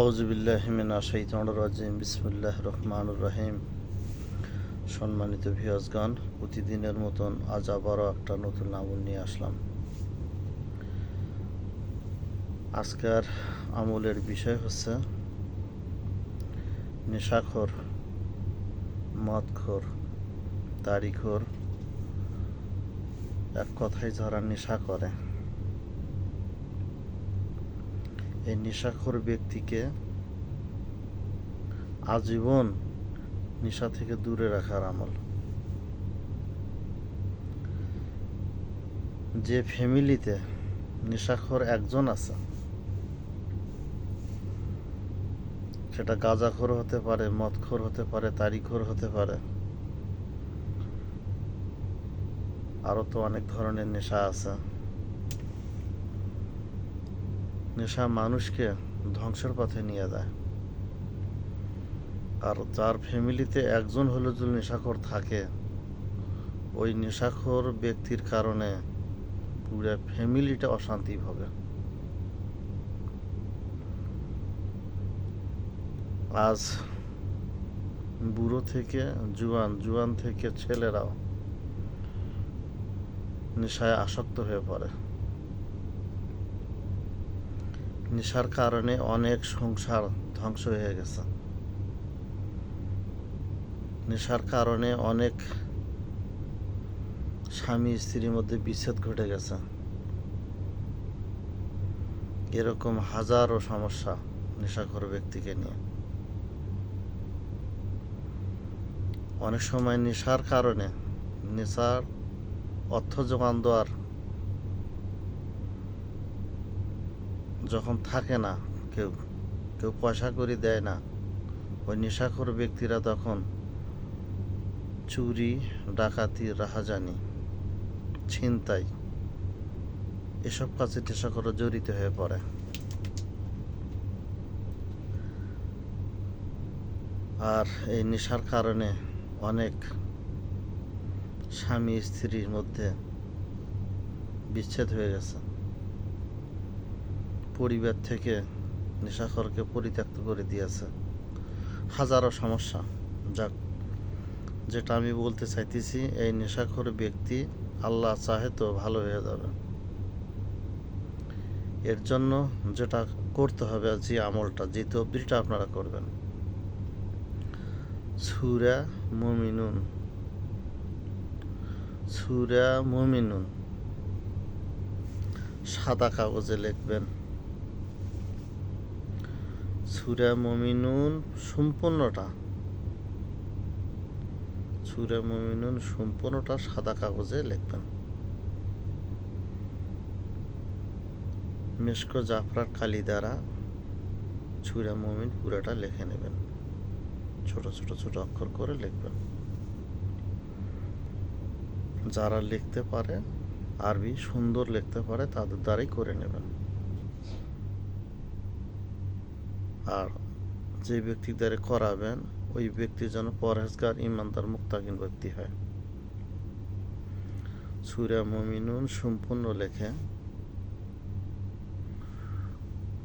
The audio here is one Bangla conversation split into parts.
আউজুবিল্লাহমিনা শৈতান রাজিম। বিসমুল্লাহ রহমান রহিম। সম্মানিত ভিয়াজগান প্রতিদিনের মতন আজ আবারও একটা নতুন আমল নিয়ে আসলাম। আজকের আমলের বিষয় হচ্ছে নেশাখোর, মদখোর তারিখোর এক কথায় যারা নেশা করে এই নেশাখোর ব্যক্তিকে আজীবন নেশা থেকে দূরে রাখার আমল। যে ফ্যামিলিতে নেশাখোর একজন আছে, সেটা গাঁজাখোর হতে পারে, মদখোর হতে পারে, তারিখোর হতে পারে আরও তো অনেক ধরনের নেশা আছে। নেশা মানুষকে ধ্বংসের পথে নিয়ে যায়। আর যার ফ্যামিলিতে একজন হলে যদি নেশাখোর থাকে, ওই নেশাখোর ব্যক্তির কারণে পুরো ফ্যামিলিটা অশান্তি হবে। আজ বুড়ো থেকে জুয়ান জুয়ান থেকে ছেলেরাও নেশায় আসক্ত হয়ে পড়ে। নেশার কারণে অনেক সংসার ধ্বংস হয়ে গেছে। নেশার কারণে অনেক স্বামী স্ত্রীর মধ্যে বিচ্ছেদ ঘটে গেছে। এরকম হাজারো সমস্যা নেশাখোর ব্যক্তিকে নিয়ে। অনেক সময় নেশার কারণে নেশার অর্থ যোগান দেওয়ার যখন থাকে না, কেউ কেউ পয়সা করে দেয় না, ওই নেশাখোর ব্যক্তিরা তখন চুরি, ডাকাতি, রাহাজানি, ছিনতাই, এসব কাজে নেশাখোর জড়িত হয়ে পড়ে। আর এই নেশার কারণে অনেক স্বামী স্ত্রীর মধ্যে বিচ্ছেদ হয়ে গেছে। পরিবার থেকে নেশাখরকে পরিত্যক্ত করে দিয়েছে। হাজারো সমস্যা। যাক, যেটা আমি বলতে চাইতেছি, এই নেশাখোর ব্যক্তি আল্লাহ চাহে তো ভালো হয়ে যাবে। এর জন্য যেটা করতে হবে যে আমলটা, যে তবদিলটা আপনারা করবেন। সুরা মুমিনুন। সুরা মুমিনুন। সাদা কাগজে লিখবেন। সুরা মমিনুন সম্পূর্ণটা। সুরা মমিনুন সম্পূর্ণটা সাদা কাগজে লিখবেন। মেশকো জাফরার কালি দ্বারা সুরা মমিন পুরাটা লিখে নেবেন। ছোট ছোট ছোট অক্ষর করে লিখবেন। যারা লিখতে পারে, আরবি সুন্দর লিখতে পারে, তাদের দ্বারাই করে নেবেন। আর যে ব্যক্তি দ্বারা করাবেন, ওই ব্যক্তি যেন পরহেজগার, ইমানদার, মুক্তাকিন ব্যক্তি হয়। সুরা মমিনুন সম্পূর্ণ লেখে।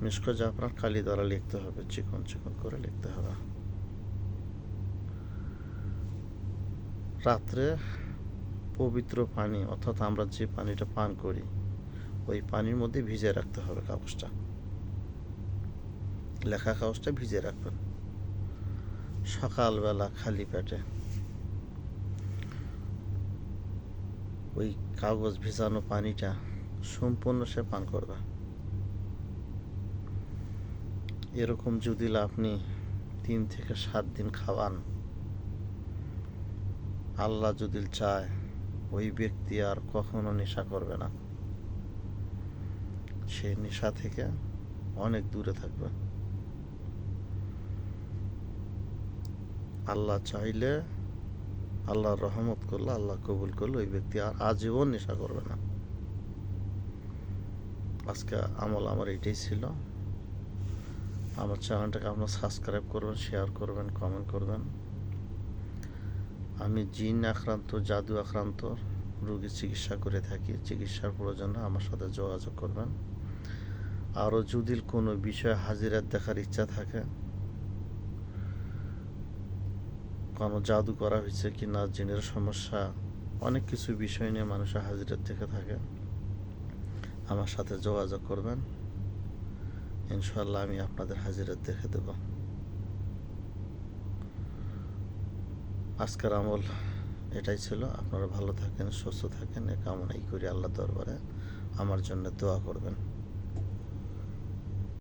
মিষ্ক জাফরান কালি দ্বারা লিখতে হবে, চিকন চিকন করে লিখতে হবে। রাত্রে পবিত্র পানি, অর্থাৎ আমরা যে পানিটা পান করি, ওই পানির মধ্যে ভিজে রাখতে হবে কাগজটা। লেখা কাগজটা ভিজে রাখবেন। সকালবেলা খালি পেটে। ওই কাগজ ভিজানো পানিটা সম্পূর্ণ সে পান করবে। এরকম যদি আপনি তিন থেকে সাত দিন খাওয়ান, আল্লাহ যদি চায়, ওই ব্যক্তি আর কখনো নেশা করবে না। সে নেশা থেকে অনেক দূরে থাকবে। আল্লাহ চাইলে আল্লাহর রহমত করলে আল্লাহ কবুল করলে ওই ব্যক্তি আর আজীবন নেশা করবে না। আজকে আমল আমার এটাই ছিল। আমার চ্যানেলটাকে আপনার সাবস্ক্রাইব করবেন, শেয়ার করবেন, কমেন্ট করবেন। আমি জিন আক্রান্ত, জাদু আক্রান্ত রোগীর চিকিৎসা করে থাকি। চিকিৎসার প্রয়োজনে আমার সাথে যোগাযোগ করবেন। আরও যদি কোনো বিষয়ে হাজিরাত দেখার ইচ্ছা থাকে কোনো জাদু করা হয়েছে কি না জিনের সমস্যা, অনেক কিছু বিষয় নিয়ে মানুষের হাজিরাত দেখে থাকে। আমার সাথে যোগাযোগ করবেন। ইনশাল্লাহ আমি আপনাদের হাজিরাত দেখে দেব। আজকের আমল এটাই ছিল। আপনারা ভালো থাকেন, সুস্থ থাকেন। এ কামনাই করি আল্লাহ দরবারে। আমার জন্য দোয়া করবেন।